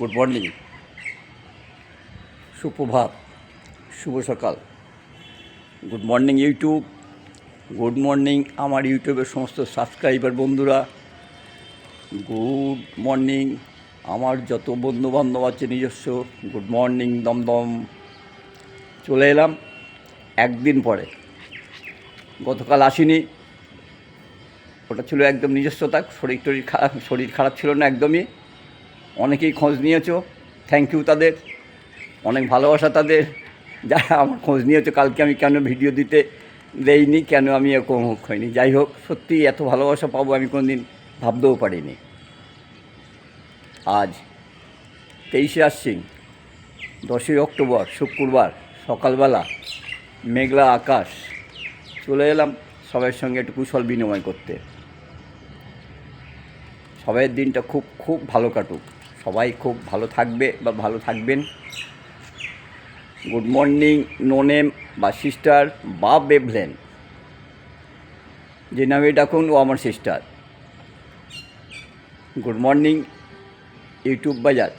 Good morning. সুপ্রভাত, শুভ সকাল। Good morning YouTube, good morning আমার ইউটিউবের সমস্ত সাবস্ক্রাইবার বন্ধুরা। গুড মর্নিং আমার যত বন্ধুবান্ধব আছে নিজস্ব, গুড মর্নিং দমদম। চলে এলাম একদিন পরে। গতকাল আসিনি। ওটা ছিল একদম নিজস্বতা শরীর টরীর খারাপ শরীর খারাপ ছিল না একদমই। অনেকেই খোঁজ নিয়েছো। থ্যাংক ইউ তাদের। অনেক ভালোবাসা তাদের। যারা আমার খোঁজ নিয়েছো, কালকে আমি কেন ভিডিও দিতে দেইনি, কেন আমি এরকম হোক হয়নি যাই হোক, সত্যি এত ভালোবাসা পাবো আমি কোনো দিন ভাবতেও পারিনি। আজ তেইশে আশ্বিন, দশই অক্টোবর, শুক্রবার, সকালবেলা, মেঘলা আকাশ। চলে এলাম সবার সঙ্গে একটু কুশল বিনিময় করতে। সবাইয়ের দিনটা খুব খুব ভালো কাটুক। সবাই খুব ভালো থাকবে বা ভালো থাকবেন। গুড মর্নিং, নো নেম বা সিস্টার বা বেভলেন যে নামে ডাকুন, ও আমার সিস্টার। গুড মর্নিং, ইউটিউব বাজার।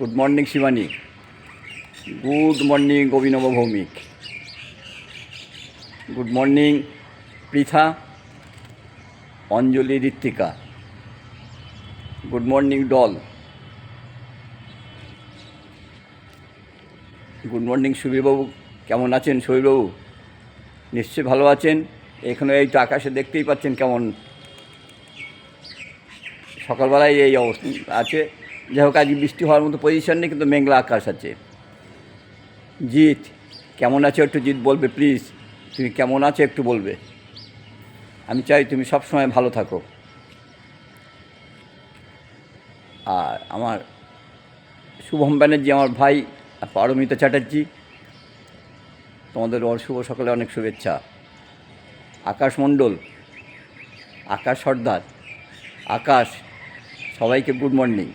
Good morning, Shivani. Good morning, Abhinav Bhowmik. Good morning, Pritha. Anjali Ritwika. Good morning, Doll. Good morning সুবীরবাবু কেমন আছেন সুবীরবাবু নিশ্চয়ই ভালো আছেন। এখানে এই তো আকাশে দেখতেই পাচ্ছেন কেমন সকালবেলায় এই অবস্থা আছে। যাই হোক আজ বৃষ্টি হওয়ার মতো পজিশন নেই, কিন্তু মেঘলা আকাশ আছে। জিৎ, কেমন আছো একটু জিৎ বলবে প্লিজ তুমি কেমন আছো একটু বলবে। আমি চাই তুমি সব সময় ভালো থাকো। আর আমার শুভম ব্যানার্জি, আমার ভাই আর পারমিতা চ্যাটার্জি, তোমাদের শুভ সকালে অনেক শুভেচ্ছা। আকাশ মণ্ডল, আকাশ সর্দার, আকাশ, সবাইকে গুড মর্নিং।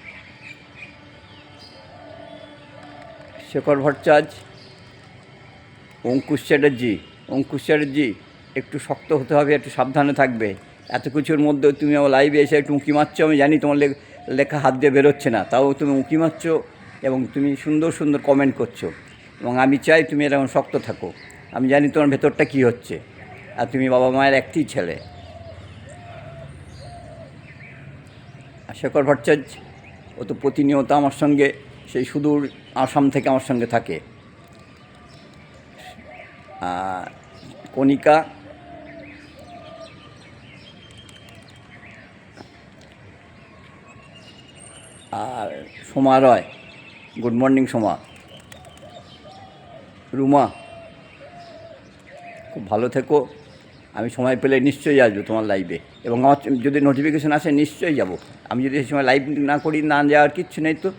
শেখর ভট্টাচার্য, অঙ্কুশ চ্যাটার্জি অঙ্কুশ চ্যাটার্জি, একটু শক্ত হতে হবে, একটু সাবধানে থাকবে। এত কিছুর মধ্যে তুমি আমার লাইভে এসে একটু উঁকি মারছো, আমি জানি তোমার লেখা হাত দিয়ে বেরোচ্ছে না, তাও তুমি উঁকি মারছো। এবং তুমি সুন্দর সুন্দর কমেন্ট করছ। এবং আমি চাই তুমি এরকম শক্ত থাকো। আমি জানি তোমার ভেতরটা কী হচ্ছে। আর তুমি বাবা মায়ের একটি ছেলে। শেখর ভট্টাচার্য, ও তো প্রতিনিয়ত আমার সঙ্গে, সেই সুদূর আসাম থেকে আমার সঙ্গে থাকে। কণিকা, আর সোমা রয়। গুড মর্নিং সোমা রুমা খুব ভালো থেকো। আমি সময় পেলে নিশ্চয়ই আসব তোমার লাইভে এবং আমার যদি নোটিফিকেশান আসে, নিশ্চয়ই যাব। আমি যদি সেই সময় লাইভ না করি, না যাওয়ার কিচ্ছু নেই তো।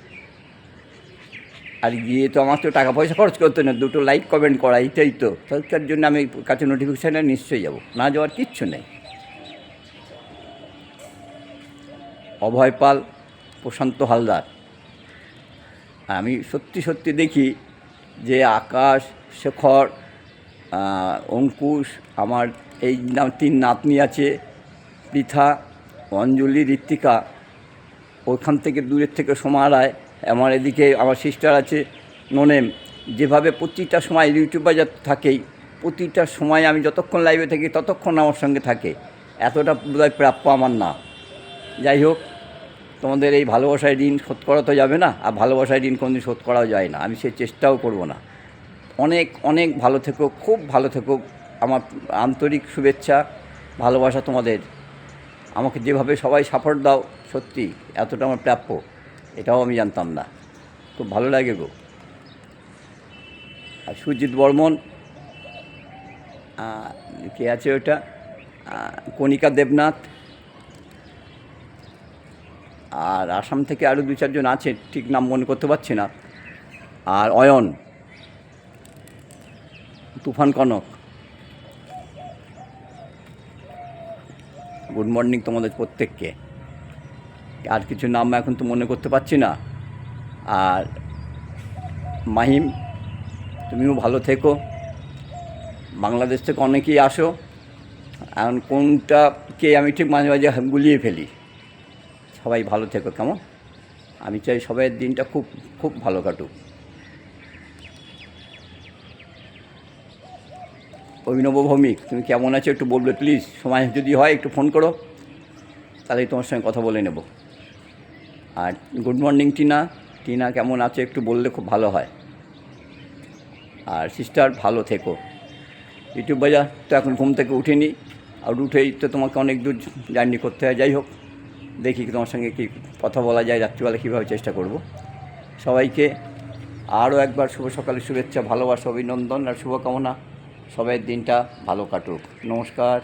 আর গিয়ে তো আমার তো টাকা পয়সা খরচ করতে না দুটো লাইক কমেন্ট করা এইটাই তো। তার জন্য আমি কাছে নোটিফিকেশানে নিশ্চয়ই যাব। না যাওয়ার কিচ্ছু নেই। অভয় পাল, প্রশান্ত হালদার। আমি সত্যি সত্যি দেখি যে আকাশ, শেখর অঙ্কুশ, আমার এই নাম তিন নাতনি আছে, পৃথা, অঞ্জলি, ঋত্বিকা ওখান থেকে দূরের থেকে সোমা রায় আমার এদিকে আমার সিস্টার আছে, নোনেম। যেভাবে প্রতিটা সময় ইউটিউব বাজার থাকেই, প্রতিটা সময় আমি যতক্ষণ লাইভে থাকি, ততক্ষণ আমার সঙ্গে থাকে। এতটা বোধহয় প্রাপ্য আমার না। যাই হোক তোমাদের এই ভালোবাসায় ঋণ শোধ করা তো যাবে না, আর ভালোবাসায় ঋণ কোনোদিন শোধ করাও যায় না। আমি সে চেষ্টাও করব না। অনেক অনেক ভালো থেকো, খুব ভালো থেকো। আমার আন্তরিক শুভেচ্ছা, ভালোবাসা তোমাদের। আমাকে যেভাবে সবাই সাপোর্ট দাও, সত্যি এতটা আমার প্রাপ্য, এটাও আমি জানতাম না। খুব ভালো লাগে গো। আর সুজিত বর্মন কে আছে ওটা কণিকা দেবনাথ আর আসাম থেকে আরও দু চারজন আছে, ঠিক নাম মনে করতে পারছি না। আর অয়ন, তুফান কনক। গুড মর্নিং তোমাদের প্রত্যেককে। আর কিছু নাম এখন তো মনে করতে পারছি না। আর মাহিম, তুমিও ভালো থেকো। বাংলাদেশ থেকে অনেকেই আসো। এখন কোনটাকে আমি ঠিক মাঝে মাঝে গুলিয়ে ফেলি। সবাই ভালো থেকো, কেমন? আমি চাই সবাইয়ের দিনটা খুব খুব ভালো কাটুক। অভিনব ভৌমিক, তুমি কেমন আছো একটু বলবে প্লিজ সময় যদি হয় একটু ফোন করো, তাহলেই তোমার সঙ্গে কথা বলে নেব। আর গুড মর্নিং টিনা। টিনা, কেমন আছে একটু বললে খুব ভালো হয়। আর সিস্টার ভালো থেকো। ইউটিউব বাজার তো এখন ঘুম থেকে উঠিনি, আর উঠেই তো তোমাকে অনেক দূর জার্নি করতে হয়, যাই হোক। দেখি তোমার সঙ্গে কি কথা বলা যায়, রাত্রিবেলা কীভাবে চেষ্টা করব। সবাইকে আরও একবার শুভ সকালের শুভেচ্ছা, ভালোবাসা, অভিনন্দন আর শুভকামনা। সবাই দিনটা ভালো কাটুক। নমস্কার।